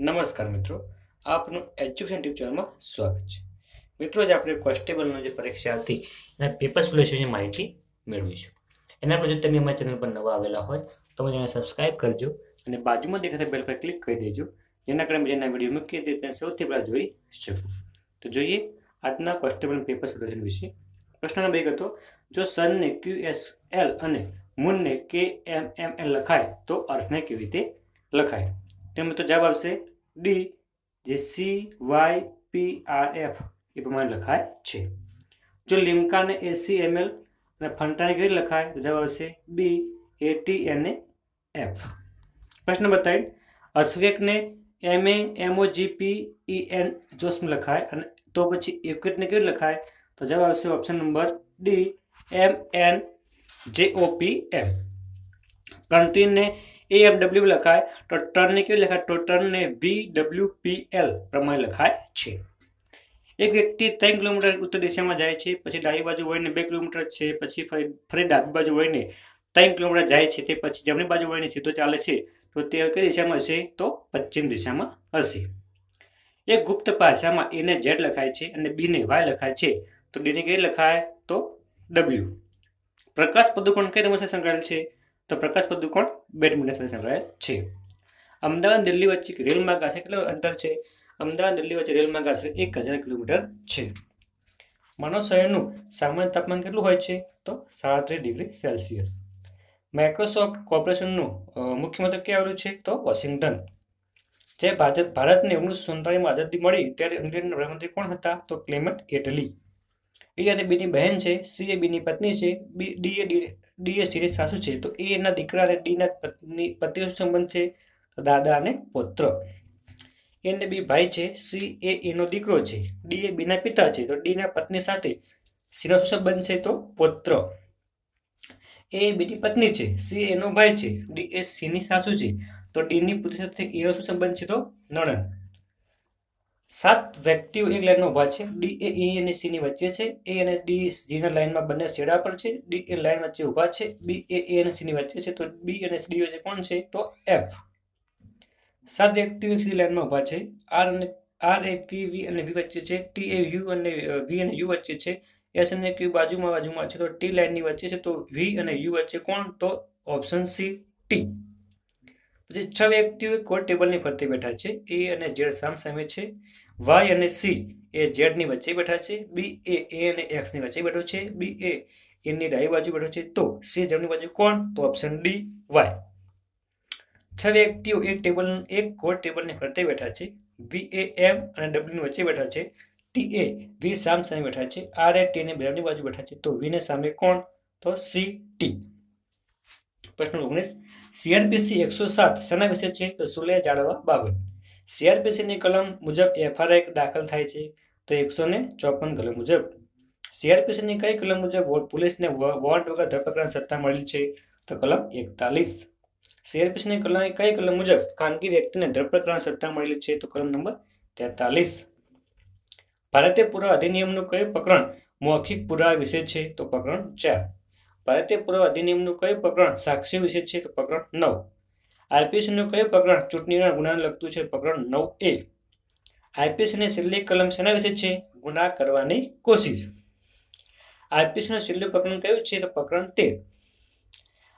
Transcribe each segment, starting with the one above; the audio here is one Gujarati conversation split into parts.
નમસ્કાર મિત્રો, આપનું એજ્યુકેશન ટ્યુબ ચેનલમાં સ્વાગત છે. મિત્રો જે આપણે કોન્સ્ટેબલનો જે પરીક્ષા હતી, એના પેપર સોલ્યુશનની માહિતી મેળવીશું. એના પર જો તમે અમારા ચેનલ પર નવા આવેલા હોય, તો તમે સબસ્ક્રાઈબ સબસ્ક્રાઇબ કરજો અને બાજુમાં દેખાતા બેલ પર ક્લિક કરી દેજો, જેના કારણે જેના વીડિયો મૂકીએ તે તેને સૌથી પહેલાં જોઈ શકો. તો જોઈએ આજના કોન્સ્ટેબલ પેપર સોલ્યુશન વિશે. પ્રશ્ન નંબર એક હતો, જો સનને ક્યુ એસ એલ અને મૂનને કે એમ એમ એલ લખાય, તો અર્થને કેવી રીતે લખાય? તેમાં તો જવાબ આવશે D J C Y P R F A પ્રમાણે લખાય છે. જો લીમકાને એસી એમએલ અને ફંટાને કેવી લખાય, તો જવાબ આવશે બી એ ટી એ એફ પ્રશ્ન બતાવી અર્થવેકને M A MO G P E N જોસમાં લખાય અને તો પછી એક્વિટને કેવી લખાય, તો જવાબ આવશે option number D M N J O P એમ કન્ટ્રીને એ એમ ડબલ્યુ લખાય તો ટર્નને કેવી લખાય? તો ટર્નને વી ડબલ્યુ પી એલ પ્રમાણે લખાય છે. એક વ્યક્તિ ત્રણ કિલોમીટર ઉત્તર દિશામાં જાય છે, પછી ડાબી બાજુ વળીને બે કિલોમીટર છે, પછી ફરી ફરી ડાબી બાજુ વળીને ત્રણ કિલોમીટર જાય છે, તે પછી જમણી બાજુ વળીને સીધો ચાલે છે, તો તે કઈ દિશામાં હશે? તો પશ્ચિમ દિશામાં હશે. એક ગુપ્ત ભાષામાં એને ઝેડ લખાય છે અને બીને વાય લખાય છે. તો ડીને કઈ લખાય? તો ડબલ્યુ પ્રકાશ પદુકોણ કઈ રમત સંકળાયેલ છે? તો પ્રકાશ કોણ? બેડમિન્ટન સાથે સંકળાયેલ છે અમદાવાદ દિલ્હી વચ્ચે રેલ માર્ગ આશરે કેટલું અંતર છે? અમદાવાદ દિલ્હી વચ્ચે રેલ માર્ગ આશરે એક હજાર કિલોમીટર. છે માનવ શરીરનું સામાન્ય તાપમાન કેટલું હોય છે? તો સાડત્રીસ ડિગ્રી સેલ્સિયસ. માઇક્રોસોફ્ટ કોર્પોરેશનનું મુખ્ય મથક ક્યાં આવેલું છે? તો વોશિંગ્ટન. જે ભારત ભારતને ઓગણીસો સુડતાલીસમાં આઝાદી મળી ત્યારે ઇંગ્લેન્ડના પ્રધાનમંત્રી કોણ હતા? તો ક્લેમેન્ટ એટલી એ અને બીની બહેન છે સી એ બીની પત્ની છે બી ડી એ ડી એ સીની સાસુ છે. તો એ એના દીકરા અને ડીના પત્ની પતિઓ સંબંધ છે. તો દાદા અને પુત્ર. એને બી ભાઈ છે. સી એ એનો દીકરો છે. ડી એ બીના પિતા છે. તો ડીના પત્ની સાથે સીનો સંબંધ છે તો પુત્ર. એ બીની પત્ની છે. સી એનો ભાઈ છે. ડી એ સીની સાસુ છે. તો ડીની પુત્રી સાથે એનો શું સંબંધ છે તો નણંદ. સાત વ્યક્તિઓ એક લાઇનમાં ઊભા છે. ડી એ ઈ અને સી ની વચ્ચે છે. એ અને ડી જીના લાઇનમાં બંને છેડા પર છે. ડી એ લાઈન વચ્ચે ઊભા છે. બી એ એ અને સી ની વચ્ચે છે. તો બી અને ડી વચ્ચે કોણ છે? તો એફ સાત વ્યક્તિઓ એક લાઇનમાં ઊભા છે. આર અને આર એ પી વી અને વી વચ્ચે છે. ટી એ યુ અને વી અને યુ વચ્ચે છે. એસ અને ક્યુ બાજુમાં બાજુમાં છે. તો ટી લાઇનની વચ્ચે છે. તો વી અને યુ વચ્ચે કોણ? તો ઓપ્શન સી ટી પછી છ વ્યક્તિઓ કોર્ટ ટેબલની ફરતે બેઠા છે. એ અને ઝેડ સામ સામે છે. વાય અને સી એ ઝેડની વચ્ચે બેઠા છે. બી એ એ અને એક્સની વચ્ચે બેઠો છે. બી એ એની ડાબી બાજુ બેઠો છે. તો સી જમણી બાજુ કોણ? તો ઓપ્શન ડી વાય છ વ્યક્તિઓ એક ટેબલ એક કોર્ટ ટેબલની ફરતે બેઠા છે. વી એ એમ અને ડબલ્યુની વચ્ચે બેઠા છે. ટી એ વી સામ સામે બેઠા છે. આર એ ટી ને બેની બાજુ બેઠા છે. તો વી ને સામે કોણ? તો સી ટી પ્રશ્ન ઓગણીસ. સીઆરપીસી એકસો સાત શેના વિશે છે? તો સુલે જાળવવા બાબત. સીઆરપીસીની કલમ મુજબ એફઆરઆઈ દાખલ થાય છે તો એકસો ને ચોપન કલમ મુજબ. સીઆરપીસીની કઈ કલમ મુજબ પોલીસને વ- વોર્ડ વગર ધરપકડની સત્તા મળી છે? તો કલમ એકતાલીસ. સીઆરપીસીની કલમ, કઈ કલમ મુજબ ખાનગી વ્યક્તિને ધરપકડની સત્તા મળેલી છે? તો કલમ નંબર તેતાલીસ. ભારતીય પુરા અધિનિયમનું કયું પ્રકરણ મૌખિક પુરાવા વિશે છે? તો પ્રકરણ ચાર. ભારતીય પૂર્વ અધિનિયમનું કયું પ્રકરણ સાક્ષી વિશે છે તો પ્રકરણ નવ? આઈપીસીનું કયું પ્રકરણ ચૂંટણીના ગુનાને લગતું છે પ્રકરણ નવ એ? આઈપીસીની છેલ્લી કલમ શેના વિશે છે? ગુના કરવાની કોશિશ. આઈપીસીનું છેલ્લું પ્રકરણ કયું છે તો પ્રકરણ તેર.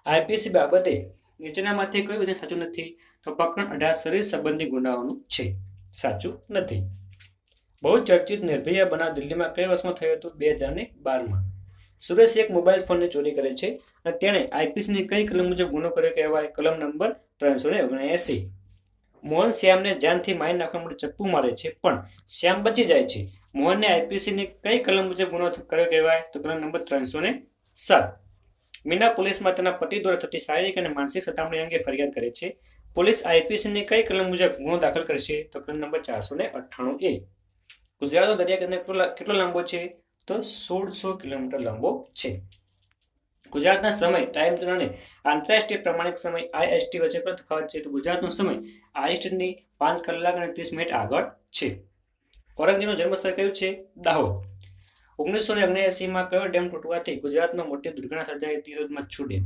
આઈપીસી બાબતે નીચેનામાંથી કયું વિધાન સાચું નથી? તો પ્રકરણ અઢાર શરીર સંબંધી ગુનાઓનું છે. સાચું નથી. બહુ ચર્ચિત, નિર્ભયા બનાવ દિલ્હીમાં કઈ વર્ષમાં થયો હતો? બે હજાર ને બારમાં. સુરેશ એક મોબાઈલ ફોનની ચોરી કરે છે અને તેણે આઈપીસીની કઈ કલમ મુજબ ગુનો કર્યો કહેવાય. કલમ નંબર ત્રણસો ને ઓગણએસી. મોહન શ્યામને જાનથી મારી નાખવા માટે ચપ્પુ મારે છે, પણ શ્યામ બચી જાય છે. મોહનને આઈપીસીની કઈ કલમ મુજબ ગુનો કર્યો કહેવાય, તો કલમ નંબર ત્રણસો ને સાત. મીના પોલીસમાં તેના પતિ દ્વારા થતી શારીરિક અને માનસિક સતામણી અંગે ફરિયાદ કરે છે. પોલીસ આઈપીસીની કઈ કલમ મુજબ ગુનો દાખલ કરશે, તો કલમ નંબર ચારસો ને અઠ્ઠાણું એ. ગુજરાતનો દરિયા કેટલો કેટલો લાંબો છે? તો સોળસો કિલોમીટર લાંબો છે. ગુજરાતના સમય ટાઈમ ઝોન અને આંતરરાષ્ટ્રીય પ્રમાણિક સમય આઈએસટી વચ્ચે પણ તફાવત છે. તો ગુજરાતનો સમય આઈએસટીની પાંચ કલાક અને ત્રીસ મિનિટ આગળ છે. ઔરંગઝેબનું જન્મસ્થળ કયું છે? દાહોદ. ઓગણીસો ને ઓગણએંસીમાં કયો ડેમ તૂટવાથી ગુજરાતમાં મોટી દુર્ઘટના સર્જાઈ હતી? મચ્છુ ડેમ.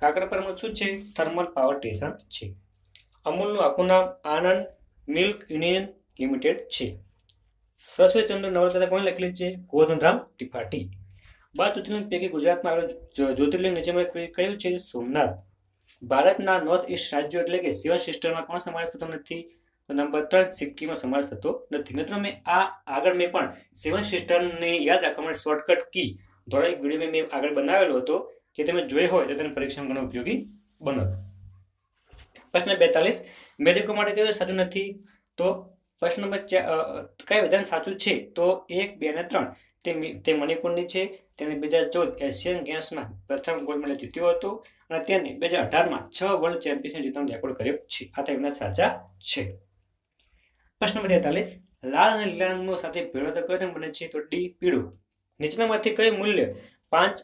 કાકરાપરમાં શું છે? થર્મલ પાવર સ્ટેશન છે. અમૂલનું આખું નામ આનંદ મિલ્ક યુનિયન લિમિટેડ છે. સરસ્વતી ચંદ્ર નવલકથા કોણ લખેલી છે? ગોધનરામ ત્રિપાઠી. બાર જ્યોતિર્લિંગ પૈકી ગુજરાતમાં આવેલું જ્યોતિર્લિંગ નીચેમાં કયું છે? સોમનાથ. ભારતના નોર્થ ઈસ્ટ રાજ્યો એટલે કે સેવન સિસ્ટરમાં કોણ સમાવેશ થતો નથી? નંબર ત્રણ સિક્કીમાં સમાવેશ થતો નથી. મિત્રો, મેં આ આગળ મેં પણ સેવન સિસ્ટરને યાદ રાખવા માટે શોર્ટકટ કી દ્વારા એક વીડિયો મેં આગળ બનાવેલો હતો કે તમે જોઈ હોય તો તેને પરીક્ષામાં ઘણો ઉપયોગી બનો પ્રશ્ન બેતાલીસ. મેડિકો માટે કયો સાચું નથી? તો પ્રશ્ન નંબર કઈ વિધાન સાચું છે? તો એક, બે અને ત્રણ. તે તે મણિપુરની છે, તેને બે હજાર ચૌદ એશિયન ગેમ્સમાં પ્રથમ ગોલ્ડ મેડલ જીત્યો હતો અને તેને બે હજાર અઢારમાં છ વર્લ્ડ ચેમ્પિયનશિપ જીતવાનો રેકોર્ડ કર્યો છે. આ તેમના સાચા છે. પ્રશ્ન નંબર તેતાલીસ. લાલ અને લીલા રંગનો સાથે ભેળો તો કયો રંગ બને છે? તો ડી, પીળું. નીચેનામાંથી કયું મૂલ્ય પાંચ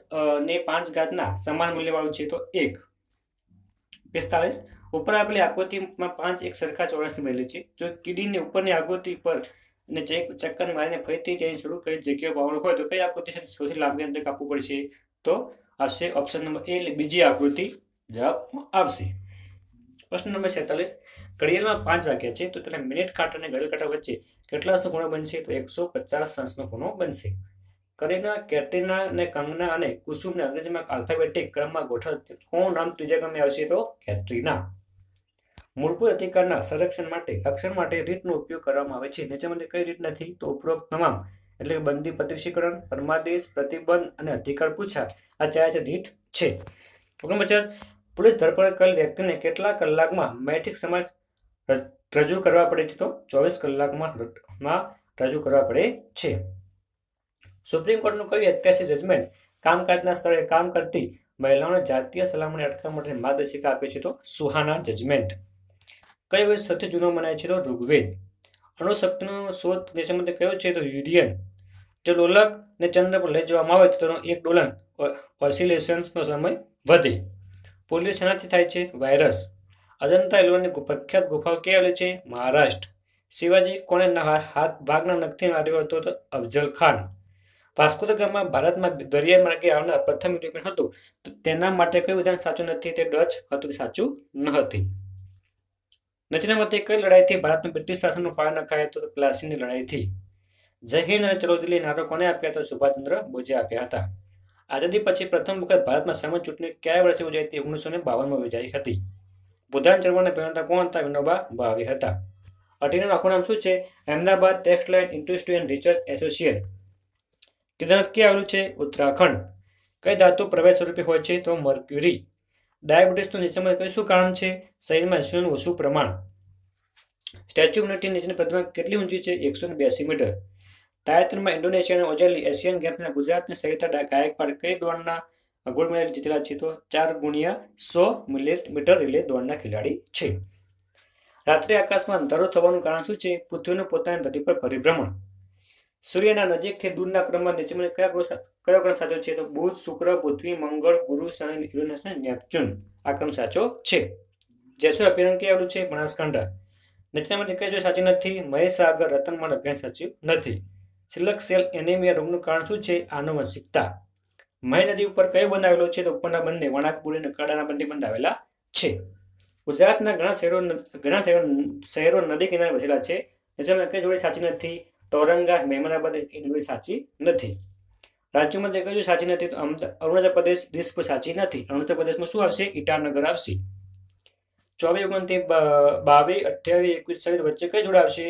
ને પાંચ ઘાતના સમાન મૂલ્યવાળું છે? તો એક. પિસ્તાલીસ. ઉપર આપેલી આકૃતિમાં પાંચ એક સરખા ચોરસની બનેલી છે. જો કીડીની ઉપરની આકૃતિ પર અને ચેક, ચક્કર મારીને ફરીથી તેની શરૂ કરી જગ્યાએ પાવાનું હોય તો કઈ આકૃતિ સાથે સૌથી લાંબી અંતર કાપવું પડશે? તો આવશે ઓપ્શન નંબર એ બીજી આકૃતિ જવાબ આવશે. પ્રશ્ન નંબર છેતાલીસ, ઘડિયાળમાં પાંચ વાગ્યા છે તો તેના મિનિટ કાંટા અને ઘડિયાળ કાંટા વચ્ચે કેટલા અંશનો ખૂણો બનશે? તો એકસો પચાસ અંશનો ખૂણો બનશે. કરીના કેટરીના અને કંગના અને કુસુમને અંગ્રેજીમાં આલ્ફાબેટિક ક્રમમાં ગોઠવ કોણ નામ ત્રીજા ક્રમે આવશે તો કેટરીના. મૂળભૂત અધિકારના સંરક્ષણ માટે, રક્ષણ માટે રીતનો ઉપયોગ કરવામાં આવે છે. નીચેમાંથી કઈ રીત નથી તો ઉપરોક્ત તમામ, એટલે કે બંદી પ્રતિક્ષીકરણ પરમાદેશ, પ્રતિબંધ અને અધિકાર પૂછા. આ ચાર ચાર રીત છે. ઓગણપચાસ, પોલીસ ધરપકડ કરેલ વ્યક્તિને કેટલા કલાકમાં સમાજ ર- રજૂ કરવા પડે છે? તો ચોવીસ કલાકમાં માં રજૂ કરવા પડે છે. સુપ્રીમ કોર્ટનું કયું અત્યાસી જજમેન્ટ, કામકાજના સ્થળે કામ કરતી મહિલાઓને જાતીય સલામતી અટકાવવા માટે માર્ગદર્શિકા આપે છે. તો સુહાના જજમેન્ટ. કયો વેદ સૌથી જૂનો મનાય છે તો ઋગ્વેદ. અણુશક્તિનો શોધ દેશમાં કયો છે તો યુરિયન. જો લોલક ને ચંદ્ર પર લઈ જવામાં આવે તો તેનો એક ડોલન ઓસિલેશન્સનો સમય વધે. પોલિયો શેનાથી થાય છે? વાયરસ. અજંતા એલોની પ્રખ્યાત ગુફાઓ ક્યાં આવેલી છે? મહારાષ્ટ્ર. શિવાજી કોને હાથ ભાગના નખથી માર્યો હતો તો અફઝલ ખાન. વાસ્કો ગામમાં ભારતમાં દરિયાઈ માર્ગે આવનાર પ્રથમ યુરોપિયન હતું. તેના માટે કયું વિધાન સાચું નથી? તે ડચ હતું સાચું ન હતી. નીચેનામાંથી કઈ લડાઈથી ભારતનું બ્રિટિશ શાસનનો પાલન નખાય તો પ્લાસીની લડાઈથી. જય હિન્દ અને ચલો દિલ્હી નારો કોને આપ્યા તો સુભાષચંદ્ર બોઝે આપ્યા હતા. આઝાદી પછી પ્રથમ વખત ભારતમાં સામાન્ય ચૂંટણી કયા વર્ષે યોજાઈ હતી, ઓગણીસો ને બાવનમાં યોજાઈ હતી. બુધાન ચળવળના પ્રેરણા કોણ હતા વિનોબા ભાવે હતા. અટીનું આખું નામ શું છે? Ahmedabad textile industry and research association. Kedarnath ક્યાં આવેલું છે ઉત્તરાખંડ. કઈ ધાતુ પ્રવેશ સ્વરૂપે હોય છે? તો મર્ક્યુરી. ડાયાબિટીસનું નીચેમાં કયું શું કારણ છે? શરીરમાં ઇન્સ્યુલિનનું ઓછું પ્રમાણ? સ્ટેચ્યુ ઓફ યુનિટી નીચેની પ્રતિમા કેટલી ઊંચી છે? એકસો બ્યાસી મીટર. તાજેતરમાં ઇન્ડોનેશિયાને ઓજેલી એશિયન ગેમ્સના ગુજરાતની ગાયક પર કઈ દોડના ગોલ્ડ મેડલ જીતેલા છે તો ચાર ગુણ્યા સો મીટર રિલે દોડના ખેલાડી છે. રાત્રે આકાશમાં અંધારો થવાનું કારણ શું છે? પૃથ્વીનું પોતાની ધરતી પર પરિભ્રમણ. સૂર્યના નજીકથી દૂરના ક્રમમાં નીચેમાં કયા ગ્રહ કયો ક્રમ સાચો છે? તો બુધ, શુક્ર, પૃથ્વી, મંગળ, ગુરુ, શનિ યુરેનસ અને નેપચ્યુન. આ ક્રમ સાચો છે. જેસુર અભયારણ્ય ક્યાં આવેલું છે? બનાસકાંઠા. નીચેનામાંથી કઈ જો સાચી નથી, મહીસાગર, રતનમાળ અભયારણ્ય સાચું નથી. સિલક સેલ એનેમિયા રોગનું કારણ શું છે? આનુવંશિકતા. મહી નદી ઉપર કયો બંધ આવેલો છે? તો ઉપરના બંને વણાકપુરી અને કડાના બંને બંધ આવેલા છે. ગુજરાતના ઘણા શહેરો ઘણા શહેરો શહેરો નદી કિનારે વસેલા છે. નીચેમાં કઈ જોડી સાચી નથી? તૌરંગા મહેમાનાબાદ જોડી સાચી નથી. રાજ્યોમાં તે કહ્યું સાચી નથી, તો અરુણાચલ પ્રદેશ દિસપુર સાચી નથી. અરુણાચલ પ્રદેશમાં શું આવશે? ઈટાનગર આવશે. ચોવીસ ઓગણત્રીસ બાવીસ, અઠ્યાવીસ, એકવીસ સહિત વચ્ચે કઈ જોડાવશે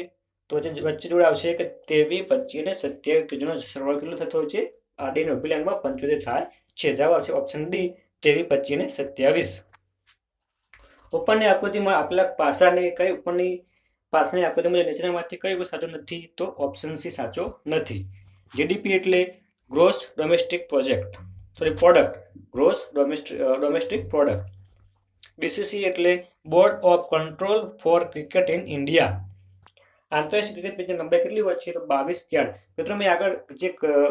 તો વચ્ચે જોડાવશે કે ત્રેવીસ, પચીસ અને સત્યાવીસ જેનો સરવાળો કેટલો થતો હોય છે? આડીનો અભિલાનમાં પંચોતેર થાય છે. જવાબ આવશે ઓપ્શન ડી ત્રેવીસ, પચીસ અને સત્યાવીસ. ઉપરની આકૃતિમાં આપેલા પાસાને કઈ ઉપરની પાસાની મુજબ નીચેનામાંથી કઈ સાચો નથી, તો ઓપ્શન સી સાચો નથી. જીડીપી એટલે gross domestic project sorry product gross domestic domestic product BCC એટલે board of control for cricket in India આંતરરાષ્ટ્રીય ક્રિકેટ મેચની લંબાઈ કેટલી હોય છે? તો બાવીસ યાર્ડ. મિત્રો, મેં આગળ જે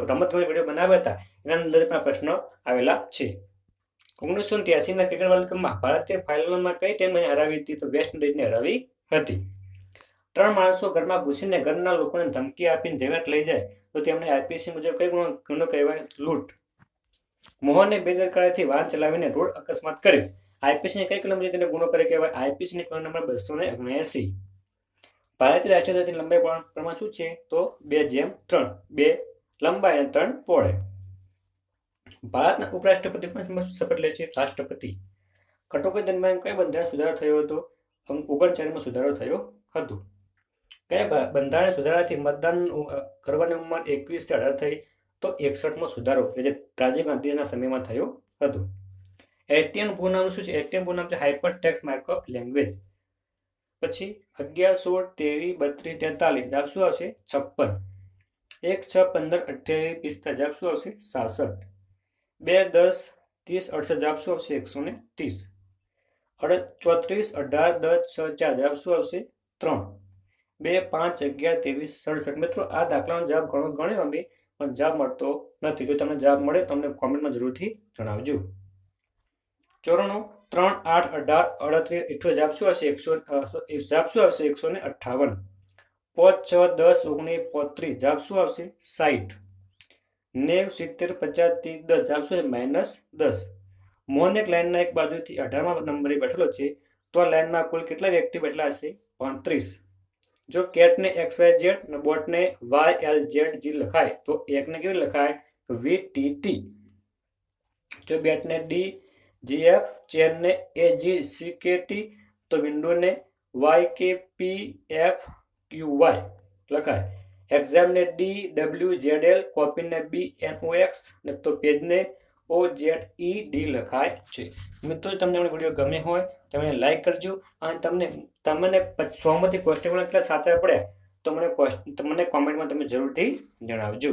રમત વીડિયો બનાવ્યા હતા, એના અંદર પણ પ્રશ્નો આવેલા છે. ઓગણીસો ત્યાસીના ક્રિકેટ વર્લ્ડ કપમાં ભારતે ફાઇનલમાં કઈ ટીમને હરાવી હતી? તો વેસ્ટ ઇન્ડિઝને હરાવી હતી. ત્રણ માણસો ઘરમાં ઘૂસીને ઘરના લોકોને ધમકી આપીને જેવટ લઈ જાય, તો તેમણે આઈપીસી મુજબ કઈ ગુનો ગુનો કહેવાય? લૂંટ. મોહને બેદરકારીથી વાહન ચલાવીને રોડ અકસ્માત કર્યો. આઈપીસી કઈ કલમ તેને ગુનો કરે કહેવાય? આઈપીસી કલમ નંબર બસો ને ઓગણએસી ભારતીય રાષ્ટ્રીય લંબાઈ પ્રમાણ પ્રમાણ શું છે? તો બે જેમ ત્રણ. બે લંબાઈ અને ત્રણ પોળે ભારતના ઉપરાષ્ટ્રપતિ પણ શપથ લે છે રાષ્ટ્રપતિ. કટોકટી દરમિયાન કઈ બંધારણ સુધારો થયો હતો? ઓગણચાળીસમાં સુધારો થયો હતો. કયા બંધારણ સુધારાથી મતદાન કરવાની ઉંમર એકવીસથી અઢાર થઈ, તો એકસઠમાં સુધારો કે જે રાજીવ ગાંધીના સમયમાં થયો હતો. એસટીએમ પૂર્ણાંક શું છે? એસટીએમ પૂર્ણાંક છે હાઇપર ટેક્સ માર્કઅપ લેંગ્વેજ પછી અગિયાર, સોળ ત્રેવીસ બત્રીસ, તેતાલીસ, જવાબ શું આવશે? છપ્પન. એક, છ, પંદર, અઠ્યાવીસ પિસ્તાલીસ જવાબ શું આવશે? સાસઠ. બે, દસ, ત્રીસ, અડસઠ, જવાબ શું આવશે? એકસો ને ત્રીસ. અડ ચોત્રીસ, અઢાર, દસ, છ, ચાર, જવાબ શું આવશે? ત્રણ. બે પાંચ અગિયાર ત્રેવીસ સડસઠ. મિત્રો, આ દાખલાનો જવાબ ઘણો ગણ્યો અમે પણ જવાબ મળતો નથી. જો તમને જવાબ મળે તો અમને કોમેન્ટમાં જરૂરથી જણાવજો. ચોરાણું, ત્રણ, આઠ, અઢાર, અડત્રીસ, એટલો જવાબ શું હશે? એકસો જવાબ શું આવશે એકસો ને અઠ્ઠાવન પાંચ, છ, દસ, ઓગણીસ, પોત્રીસ. જવાબ શું આવશે? સાઠ નેવ, સિત્તેર, પચાસ, ત્રીસ, દસ. જવાબ શું છે? માઇનસ દસ. મોહન એક લાઇનના એક બાજુથી અઢારમા નંબરે બેઠેલો છે. તો આ લાઇનમાં કુલ કેટલા વ્યક્તિ બેઠેલા હશે? પાંત્રીસ. જો કેટને એક્સ વાય ઝેડ અને બોટને વાય એલ ઝેડ જી લખાય, તો એકને કેવી લખાય? તો વી ટી ટી. જો બેટને D, G F ચેરને A G, C K T, તો વિન્ડોને Y K P F, Q Y લખાય. એક્ઝામને ડી, ડબલ્યુ ઝેડ એલ કોપીને બી, એન ઓ એક્સ, ને તો પેજને ઓ જેટ ઈ ડી લખાય છે. મિત્રો તમને અમારો વીડિયો ગમે હોય તમે લાઈક કરજો અને તમને તમને સોમાંથી ક્વેશ્ચન કેટલા સાચા પડ્યા, તો મને તમને કોમેન્ટમાં તમે જરૂરથી જણાવજો.